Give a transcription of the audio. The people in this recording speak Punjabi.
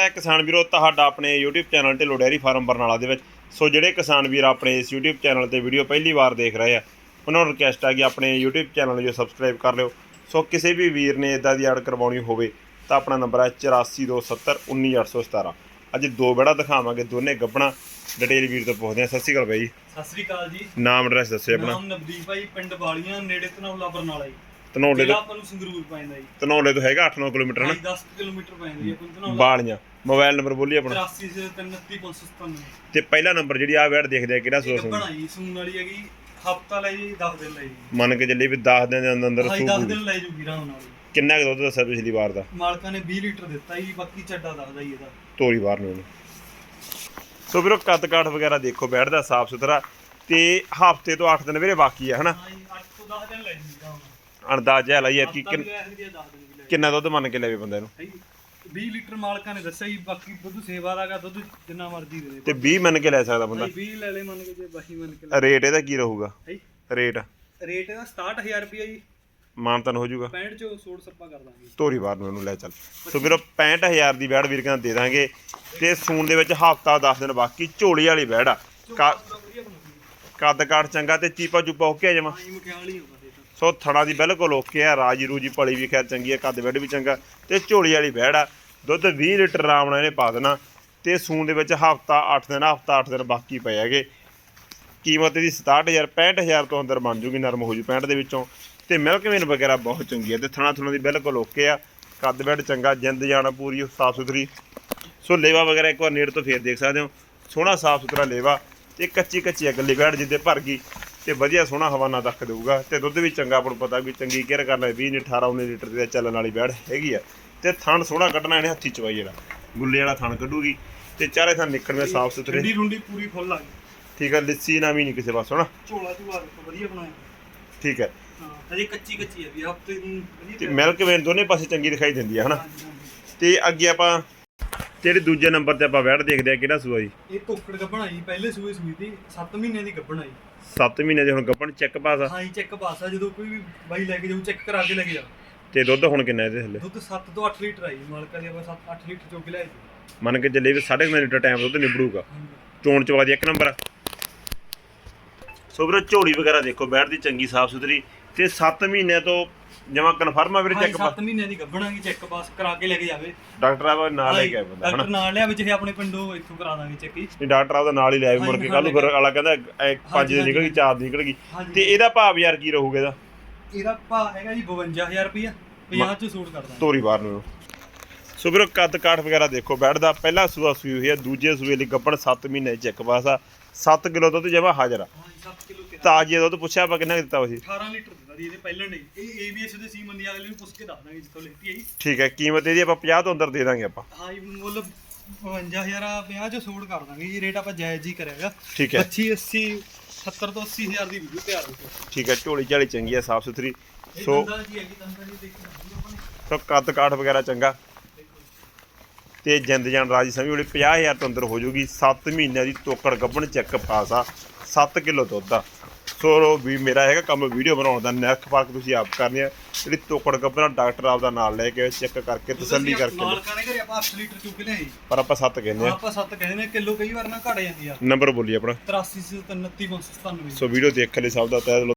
ਹੈ ਕਿਸਾਨ ਵੀਰੋ ਤੁਹਾਡਾ ਆਪਣੇ YouTube channel Dhillon dairy farm Barnala ਦੇ ਵਿੱਚ। ਸੋ ਜਿਹੜੇ ਕਿਸਾਨ ਵੀਰ ਆਪਣੇ ਇਸ YouTube ਚੈਨਲ ਤੇ ਵੀਡੀਓ ਪਹਿਲੀ ਵਾਰ ਦੇਖ ਰਹੇ ਆ ਉਹਨਾਂ ਨੂੰ ਰਿਕਵੈਸਟ ਆ ਕਿ ਆਪਣੇ YouTube ਚੈਨਲ ਨੂੰ ਜੋ ਸਬਸਕ੍ਰਾਈਬ ਕਰ ਲਿਓ। ਸੋ ਕਿਸੇ ਵੀ ਵੀਰ ਨੇ ਇਦਾਂ ਦੀ ਐਡ ਕਰਵਾਉਣੀ ਹੋਵੇ ਤਾਂ ਆਪਣਾ ਨੰਬਰ ਹੈ 8427191817 ਅੱਜ ਦੋ ਬੜਾ ਦਿਖਾਵਾਂਗੇ ਦੋਨੇ ਗੱਬਣਾ। ਡਿਟੇਲ ਵੀਰ ਤੋਂ ਪੁੱਛਦੇ ਆ ਸਤਿ ਸ਼੍ਰੀ ਅਕਾਲ ਬਾਈ ਸਤਿ ਸ੍ਰੀ ਅਕਾਲ ਜੀ। ਨਾਮ ਐਡਰੈਸ ਦੱਸਿਓ ਆਪਣਾ। ਨਾਮ ਨਵਦੀਪ ਭਾਈ ਪਿੰਡ ਬਾਲੀਆਂ ਨੇੜੇ ਤਨੌਲਾ ਬਰਨਾਲਾ ਜੀ। ਤਨੌਲੇ ਜ਼ਿਲ੍ਹਾ ਤੋਂ ਆਪਾਂ ਨੂੰ ਸੰਗਰੂਰ ਪੈਂਦਾ ਜੀ। ਤਨੌਲੇ ਤੋਂ ਹੈਗਾ 8-9 ਕਿਲੋਮੀਟਰ ਭਾਈ ਨਾ 10 ਕਿਲੋਮੀਟਰ ਪੈਂਦਾ ਜੀ ਆਪਾਂ ਨੂੰ ਤਨੌਲਾ ਬਾਲੀਆਂ ਮੋਬਾਈਲ ਨੰਬਰ ਬੋਲੀ ਆਪਣਾ। 83 ਸੇ 39597 ਤੇ ਪਹਿਲਾ ਨੰਬਰ ਜਿਹੜੀ ਆ ਵੈਡ ਦੇਖਦੇ ਆ ਕਿਹੜਾ ਗੱਬਣਾ ਜੀ ਸੂਣ ਵਾਲੀ ਹੈਗੀ ਹਫਤਾ ਲੈ ਜੀ 10 ਦਿਨ ਲੈ ਜੀ। ਮੰਨ ਕੇ ਚੱਲੇ ਵੀ 10 ਦਿਨ ਦੇ ਅੰਦਰ ਅੰਦਰ ਸੂਪ 10 ਦਿਨ ਲੈ ਜੂਗੀ ਰਾਮ ਨਾਲ। ਜੀ। ਕਿੰਨਾ ਕੁ ਦੁੱਧ ਦੱਸਿਆ ਪਿਛਲੀ ਵਾਰ ਦਾ? ਮਾਲਕਾਂ ਨੇ 20 ਲੀਟਰ ਦਿੱਤਾ ਜੀ ਬਾਕੀ ਚੱਡਾ ਦੱਸਦਾ ਜੀ ਇਹਦਾ। ਤੋਰੀ ਬਾਹਰ ਨੂੰ ਸੋ ਵੀਰੋ ਕੱਦ ਕਾਠ ਵਗੈਰਾ ਦੇਖੋ ਬੈਠਦਾ ਸਾਫ਼ ਸੁਥਰਾ। ਤੇ ਹਫ਼ਤੇ ਤੋਂ 8 ਦਿਨ ਵੀਰੇ ਬਾਕੀ ਆ ਹਨਾ? ਹਾਂ ਜੀ 8 ਤੋਂ 10 ਦਿਨ ਲੈ ਜੂਗੀ ਰਾਮ ਨਾਲ। ਅੰਦਾਜ਼ਾ ਲਾਈਏ ਕਿ ਕਿੰਨ- ਵੀ ਐਸੀ ਦੀ 10 ਦਿਨ ਵੀ ਲੈ ਕਿੰਨਾ ਦੁੱਧ ਮੰਨ ਕੇ ਲੈਵੇ ਬੰਦੇ ਨੂੰ? ਹੈ ਜੀ 20 ਲੀਟਰ ਮਾਲਕਾਂ ਨੇ ਦੱਸਿਆ ਜੀ ਬਾਕੀ ਦੁੱਧ ਸੇਵਾ ਦਾਗਾ ਦੁੱਧ ਜਿੰਨਾ ਮਰਜ਼ੀ ਦੇ ਦੇ। ਤੇ 20 ਮੰਨ ਕੇ ਲੈ ਸਕਦਾ ਬੰਦਾ? ਭਾਈ 20 ਲੈ ਲੈ ਮੰਨ ਕੇ ਜੇ ਬਾਹੀ ਮੰਨ ਕੇ ਲੈ ਰੇਟ ਇਹਦਾ ਕੀ ਰਹੂਗਾ? ਹੈ ਰੇਟ? ਰੇਟ ਇਹਦਾ 67000 ਰੁਪਏ ਜੀ। ਮਾਨਤਨ ਹੋ ਜਾਊਗਾ। 65 ਚੋਂ ਸੋੜ ਸੱਪਾ ਕਰ ਦਾਂਗੇ। ਤੋਰੀ ਬਾਹਰ ਨੂੰ ਇਹਨੂੰ ਲੈ ਚੱਲ। ਸੋ ਵੀਰੋ 65000 ਦੀ ਬੈੜ ਵੀਰ ਕਹਿੰਦਾ ਦੇ ਦਾਂਗੇ। ਤੇ ਸੂਣ ਦੇ ਵਿੱਚ ਹਫਤਾ 10 ਦਿਨ ਬਾਕੀ ਝੋਲੀ ਵਾਲੀ ਬੈੜ ਆ। ਕਾ- ਵਧੀਆ ਬਣੂਗੀ ਕੱਦ ਕਾਠ ਚੰਗਾ ਤੇ ਚੀਪਾ ਚੁਪਾ ਜਮਾ? ਹਾਂ ਜੀ ਮਖਿਆਲ ਹੀ ਹੋਗਾ ਇਹ ਤਾਂ ਸੋ ਥਣਾ ਦੀ ਬਿਲਕੁਲ ਓਕੇ ਆ, ਰਾਜੀ ਰੂਜੀ ਪਲੀ ਵੀ ਖੈਰ ਚੰਗੀ ਆ, ਕੱਦ ਬੈਡ ਵੀ ਚੰਗਾ ਤੇ ਝੋਲੀ ਵਾਲੀ ਬੈੜ ਆ। ਦੁੱਧ 20 ਲੀਟਰ ਆਰਾਮ ਨਾਲ ਇਹਨੇ ਪਾ ਦੇਣਾ ਤੇ ਸੂਨ ਦੇ ਵਿੱਚ ਹਫਤਾ 8 ਦਿਨ ਹਫਤਾ 8 ਦਿਨ ਬਾਕੀ ਪਏ ਹੈਗੇ। ਕੀਮਤ ਇਹਦੀ 67000 65000 ਤੋਂ ਅੰਦਰ ਬਣ ਜੂਗੀ, ਨਰਮ ਹੋ ਜੂ 65 ਦੇ ਵਿੱਚੋਂ ਤੇ ਮਿਲਕ ਵੇਨ ਵਗੈਰਾ ਬਹੁਤ ਚੰਗੀ ਹੈ ਤੇ ਥਣਾ ਥਣਾ ਦੀ ਬਿਲਕੁਲ ਓਕੇ ਆ, ਕੱਦ ਬੈਡ ਚੰਗਾ, ਜਿੰਦ ਜਾਣਾ ਪੂਰੀ, ਸਾਫ਼ ਸੁਥਰੀ। ਸੋ ਲੇਵਾ ਵਗੈਰਾ ਇੱਕ ਵਾਰ ਨੇੜ ਤੋਂ ਫੇਰ ਦੇਖ ਸਕਦੇ ਹੋ, ਸੋਹਣਾ ਸਾਫ਼ ਸੁਥਰਾ ਲੇਵਾ ਤੇ ਕੱਚੀ ਕੱਚੀ ਅਗਲੀ ਗੱਲੀ ਬੈਡ ਜਿੱਦੇ ਭਰ ਗਈ। ਤੇ ਵਧੀਆ ਸੋਹਣਾ ਹਵਾਨਾ ਦੱਖ ਦੇਊਗਾ ਤੇ ਦੁੱਧ ਵੀ ਚੰਗਾ ਆਪਾਂ ਨੂੰ ਪਤਾ ਵੀ ਚੰਗੀ ਕੇਅਰ ਕਰਨਾ 20 ਨੇ 18 19 ਲੀਟਰ ਦੇ ਚੱਲਣ ਵਾਲੀ ਬੈਡ ਹੈਗੀ ਆ। ਤੇ ਥਣ ਸੋਹਣਾ ਕੱਢਣਾ ਇਹਨੇ ਹੱਥੀ ਚਵਾਈ ਜਿਹੜਾ ਗੁੱਲੇ ਵਾਲਾ ਥਣ ਕੱਢੂਗੀ ਤੇ ਚਾਰੇ ਥਣ ਨਿਕਲਵੇਂ ਸਾਫ਼ ਸੁਥਰੇ। ਠੰਡੀ ਰੁੰਡੀ ਪੂਰੀ ਫੁੱਲ ਆ ਗਈ। ਠੀਕ ਹੈ ਲੱਸੀ ਨਾ ਵੀ ਨਹੀਂ ਕਿਸੇ ਪਾਸੋਂ ਨਾ। ਝੋਲਾ ਝੂਲਾ ਵਧੀਆ ਬਣਾਇਆ। ਠੀਕ ਹੈ ਹਾਂ ਹਜੇ ਕੱਚੀ ਕੱਚੀ ਹੈ ਵੀ ਹਫ਼ਤੇ ਨੂੰ ਤੇ ਮਿਲਕ ਵੇਨ ਦੋਨੇ ਪਾਸੇ ਚੰਗੀ ਦਿਖਾਈ ਦਿੰਦੀ ਆ ਹਨਾ। ਤੇ ਅੱਗੇ ਆਪਾਂ ਜਿਹੜੇ ਦੂਜੇ ਨੰਬਰ ਤੇ ਆਪਾਂ ਬੈਡ ਦੇਖਦੇ ਆ ਕਿਹੜਾ ਸੂਆ ਜੀ? ਇਹ ਟੋਕੜ ਗੱਬਣਾ ਜੀ ਪਹਿਲੇ ਸੂਏ ਸੂਈ ਦੀ 7 ਮਹੀਨਿਆਂ ਦੀ ਗੱਬਣਾ ਜੀ 7 ਮਹੀਨੇ ਦੇ ਹੁਣ ਗੱਪਣ ਚੈੱਕ ਪਾਸ ਆ। ਹਾਂ ਜੀ ਚੈੱਕ ਪਾਸ ਆ ਜਦੋਂ ਕੋਈ ਵੀ ਬਾਈ ਲੈ ਕੇ ਜਾਊ ਚੈੱਕ ਕਰਾ ਕੇ ਲੈ ਕੇ ਜਾ। ਤੇ ਦੁੱਧ ਹੁਣ ਕਿੰਨਾ ਇਹਦੇ ਥੱਲੇ? ਦੁੱਧ 7 ਤੋਂ 8 ਲੀਟਰ ਆਈ ਮਾਲਕਾਂ ਦੇ ਆਪਾਂ 7 8 ਲੀਟਰ ਚੋਂ ਲਿਆਏ ਸੀ ਮੰਨ ਕੇ ਚੱਲੇ ਵੀ 9.5 ਲੀਟਰ ਟਾਈਮ ਦੁੱਧ ਨਿਬੜੂਗਾ। ਚੋਣ ਚਵਾ ਦੀ ਇੱਕ ਨੰਬਰ ਆ। ਸੋ ਵੀਰੋ ਝੋਲੀ ਵਗੈਰਾ ਦੇਖੋ ਬੈਠ ਦੀ ਚੰਗੀ ਸਾਫ਼ ਸੁਥਰੀ। ਤੇ 7 ਮਹੀਨੇ ਤੋਂ ਜਮਾ ਕਨਫਰਮ ਆ ਵੀਰੇ ਚੈੱਕ 7 ਮਹੀਨਿਆਂ ਦੀ ਗੱਬਣਾ ਕੀ ਚੈੱਕ ਪਾਸ ਕਰਾ ਕੇ ਲੈ ਕੇ ਜਾਵੇ। ਡਾਕਟਰ ਆਪ ਨਾਲ ਲੈ ਕੇ ਆਇਆ ਬੰਦਾ ਡਾਕਟਰ ਨਾਲ ਲਿਆ ਵਿੱਚ ਇਹ ਆਪਣੇ ਪਿੰਡੋਂ ਇੱਥੋਂ ਕਰਾ ਦਾਂਗੇ ਚੈੱਕ ਹੀ ਨਹੀਂ ਡਾਕਟਰ ਆਪ ਦਾ ਨਾਲ ਹੀ ਲੈ ਆਵੇ ਮੁੜ ਕੇ ਕੱਲ ਨੂੰ ਫਿਰ ਅਗਲਾ ਕਹਿੰਦਾ 5 ਦੀ ਨਿਕਲ ਗਈ 4 ਦੀ ਨਿਕਲ ਗਈ। ਤੇ ਇਹਦਾ ਭਾਵ ਯਾਰ ਕੀ ਰਹੂਗਾ ਇਹਦਾ? ਇਹਦਾ ਭਾਅ ਹੈਗਾ ਜੀ 52000 ਰੁਪਇਆ 50 ਚ ਸੂਟ ਕਰ ਦਾਂਗੇ ਤੋਰੀ ਬਾਹਰ ਨੂੰ। ਸੋ ਵੀਰੋ ਕੱਦ ਕਾਠ ਵਗੈਰਾ ਦੇਖੋ ਬੈਠ ਦਾ ਪਹਿਲਾ ਸੂਆ ਸੂਈ ਹੋਈ ਹੈ ਦੂਜੇ ਸੂਏ ਲਈ ਗੱਪਣ 7 ਮਹੀਨੇ ਚੈੱਕ ਪਾਸ ਆ 7 ਕਿਲੋ ਦੁੱਧ ਜਮਾ ਹਾਜ਼ਰ ਆ। ਹਾਂ 7 ਕਿਲੋ ਕਿਹਾ। ਤਾਜੀ ਦੁੱਧ ਪੁੱਛਿਆ ਆਪਾਂ ਕਿੰਨਾ ਕੁ ਦਿੱਤਾ ਸੀ? 18 ਲੀਟਰ ਦਿੱਤਾ ਜੀ ਇਹਦੇ ਪਹਿਲਾਂ ਨਹੀਂ। ਇਹ ਏਬੀਐਸ ਦੇ ਸੀ ਮੰਦੀ ਅਗਲੇ ਨੂੰ ਪੁੱਛ ਕੇ ਦੱਸ ਦਾਂਗੇ ਜਿੱਥੋਂ ਲੈਤੀ ਹੈ ਜੀ। ਠੀਕ ਹੈ ਕੀਮਤ ਇਹਦੀ ਆਪਾਂ 50 ਤੋਂ ਅੰਦਰ ਦੇ ਦਾਂਗੇ ਆਪਾਂ। ਹਾਂ ਜੀ ਮੁੱਲ 52000 ਆ 50 ਚ ਸੂਟ ਕਰ ਦਾਂਗੇ ਜੀ ਰੇਟ ਆਪਾਂ ਜਾਇਜ਼ ਹੀ ਕਰਿਆਗਾ। ਠੀਕ ਹੈ। 25 80 70 ਤੋਂ 80000 ਦੀ ਵੀਡੀਓ ਤਿਆਰ ਹੋ ਠੀਕ ਹੈ ਝੋਲੀ ਝਾਲੀ ਚੰਗੀ ਹੈ ਸਾਫ਼ ਸੁਥਰੀ। ਸੋ ਹੈਗੀ ਆਪਾਂ ਨੇ। ਕੱਦ ਕਾਠ ਵਗੈਰਾ ਚੰਗਾ। ਤੇ ਜਿੰਦ ਜਾਨ ਰਾਜੀ ਸਮਝ ਵਾਲੀ 50000 ਤੋਂ ਅੰਦਰ ਹੋ ਜਾਊਗੀ। 7 ਮਹੀਨਿਆਂ ਦੀ ਤੋਕੜ ਗੱਭਣ ਚੈੱਕ ਆ। 7 ਕਿਲੋ ਦੁੱਧ ਆ। ਸੋ ਵੀ ਮੇਰਾ ਹੈਗਾ ਕੰਮ ਵੀਡੀਓ ਬਣਾਉਣ ਦਾ। ਨਿਰਖ ਫ਼ਰਕ ਤੁਸੀਂ ਆਪ ਕਰਨੀ ਆ। ਜਿਹੜੀ ਤੋਕੜ ਗੱਭਣ ਡਾਕਟਰ ਆਪ ਦਾ ਨਾਲ ਲੈ ਕੇ ਚੈੱਕ ਕਰਕੇ ਤਸੱਲੀ ਕਰਕੇ ਲਓ। ਨਾਲ ਕਾਣੇ ਘਰੇ ਆਪਾਂ 8 ਲੀਟਰ ਚੁੱਕ ਲਿਆਏ ਜੀ ਪਰ ਆਪਾਂ 7 ਕਹਿੰਦੇ ਆ। ਆਪਾਂ 7 ਕਹਿੰਦੇ ਨੇ ਕਿਲੋ ਕਈ ਵਾਰ ਨਾ ਘਟ ਜਾਂਦੀ ਆ। ਨੰਬਰ ਬੋਲੀ ਆਪਣਾ। 83 29 597 ਸੋ ਵੀਡੀਓ ਦੇਖ ਲਈ ਸਭ ਦਾ ਤਹਿ ਦਿਲੋਂ